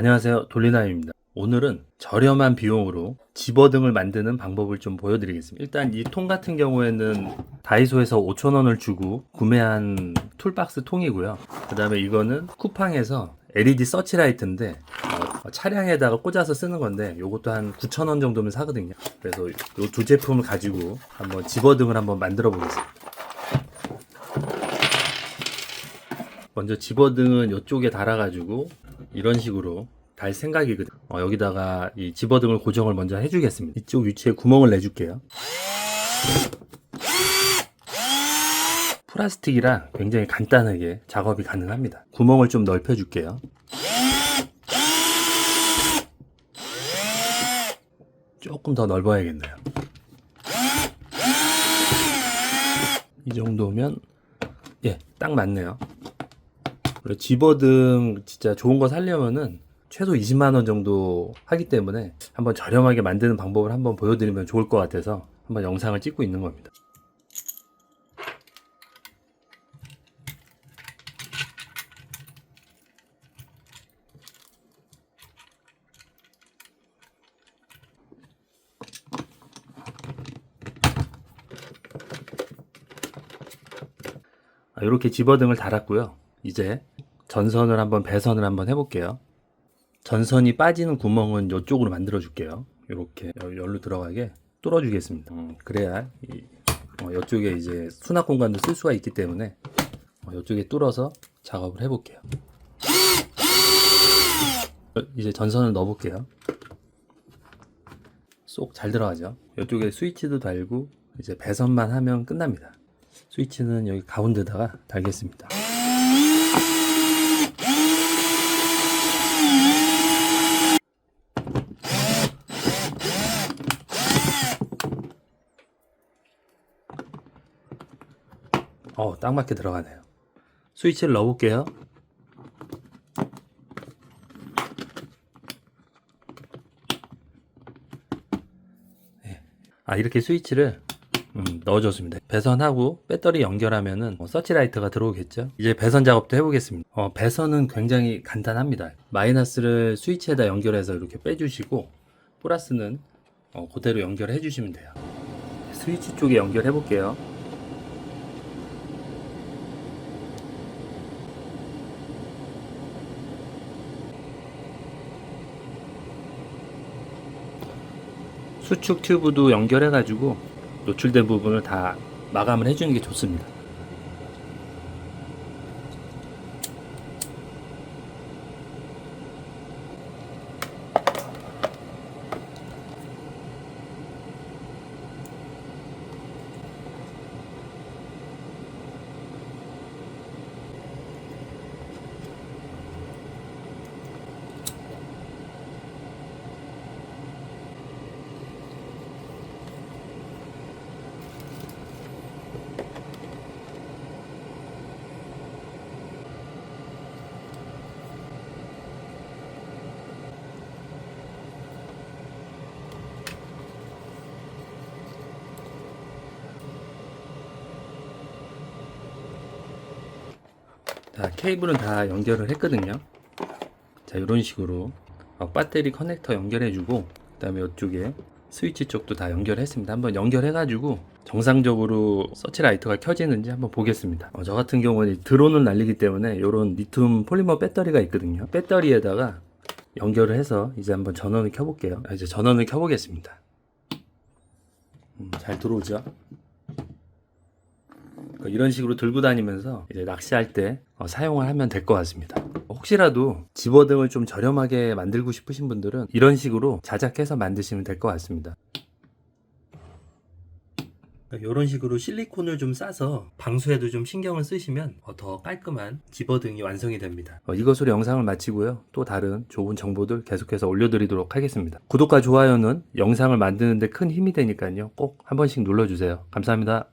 안녕하세요. 돌리나입니다. 오늘은 저렴한 비용으로 집어등을 만드는 방법을 좀 보여드리겠습니다. 일단 이 통 같은 경우에는 다이소에서 5,000원을 주고 구매한 툴박스 통이고요. 그 다음에 이거는 쿠팡에서 LED 서치라이트인데 어, 차량에다가 꽂아서 쓰는 건데 요것도 한 9,000원 정도면 사거든요. 그래서 이두 제품을 가지고 한번 집어등을 한번 만들어 보겠습니다. 먼저 집어등은 이쪽에 달아가지고 이런 식으로 달 생각이거든. 어, 여기다가 이 집어등을 고정을 먼저 해주겠습니다. 이쪽 위치에 구멍을 내줄게요. 플라스틱이라 굉장히 간단하게 작업이 가능합니다. 구멍을 좀 넓혀 줄게요. 조금 더 넓어야겠네요. 이 정도면 예, 딱 맞네요. 그리고 집어등 진짜 좋은 거 살려면은 최소 20만 원 정도 하기 때문에 한번 저렴하게 만드는 방법을 한번 보여드리면 좋을 것 같아서 한번 영상을 찍고 있는 겁니다. 이렇게 집어등을 달았고요. 이제 전선을 한번 배선을 한번 해볼게요. 전선이 빠지는 구멍은 이쪽으로 만들어 줄게요. 이렇게 열로 들어가게 뚫어 주겠습니다. 그래야 이, 어, 이쪽에 이제 수납 공간도 쓸 수가 있기 때문에 어, 이쪽에 뚫어서 작업을 해볼게요. 어, 이제 전선을 넣어볼게요. 쏙 잘 들어가죠. 이쪽에 스위치도 달고 이제 배선만 하면 끝납니다. 스위치는 여기 가운데다가 달겠습니다. 어, 딱 맞게 들어가네요. 스위치를 넣어볼게요. 네. 아, 이렇게 스위치를 음, 넣어줬습니다. 배선하고 배터리 연결하면은 어, 서치라이트가 들어오겠죠. 이제 배선 작업도 해보겠습니다. 어, 배선은 굉장히 간단합니다. 마이너스를 스위치에다 연결해서 이렇게 빼주시고 플러스는 어, 그대로 연결해 주시면 돼요. 스위치 쪽에 연결해 볼게요. 수축 튜브도 연결해 가지고 노출된 부분을 다 마감을 해주는 게 좋습니다. 자, 케이블은 다 연결을 했거든요. 자, 이런 식으로 어, 배터리 커넥터 연결해주고, 그 다음에 이쪽에 스위치 쪽도 다 연결했습니다. 한번 연결해 가지고 정상적으로 서치라이트가 켜지는지 한번 보겠습니다. 어, 저 같은 경우는 드론을 날리기 때문에 이런 리튬 폴리머 배터리가 있거든요. 배터리에다가 연결을 해서 이제 한번 전원을 켜볼게요. 아, 이제 전원을 켜보겠습니다. 음, 잘 들어오죠? 그러니까 이런 식으로 들고 다니면서 이제 낚시할 때 어, 사용을 하면 될 것 같습니다. 혹시라도 집어등을 좀 저렴하게 만들고 싶으신 분들은 이런 식으로 자작해서 만드시면 될 것 같습니다. 이런 그러니까 식으로 실리콘을 좀 싸서 방수에도 좀 신경을 쓰시면 어, 더 깔끔한 집어등이 완성이 됩니다. 어, 이것으로 영상을 마치고요. 또 다른 좋은 정보들 계속해서 올려드리도록 하겠습니다. 구독과 좋아요는 영상을 만드는데 큰 힘이 되니까요. 꼭 한 번씩 눌러주세요. 감사합니다.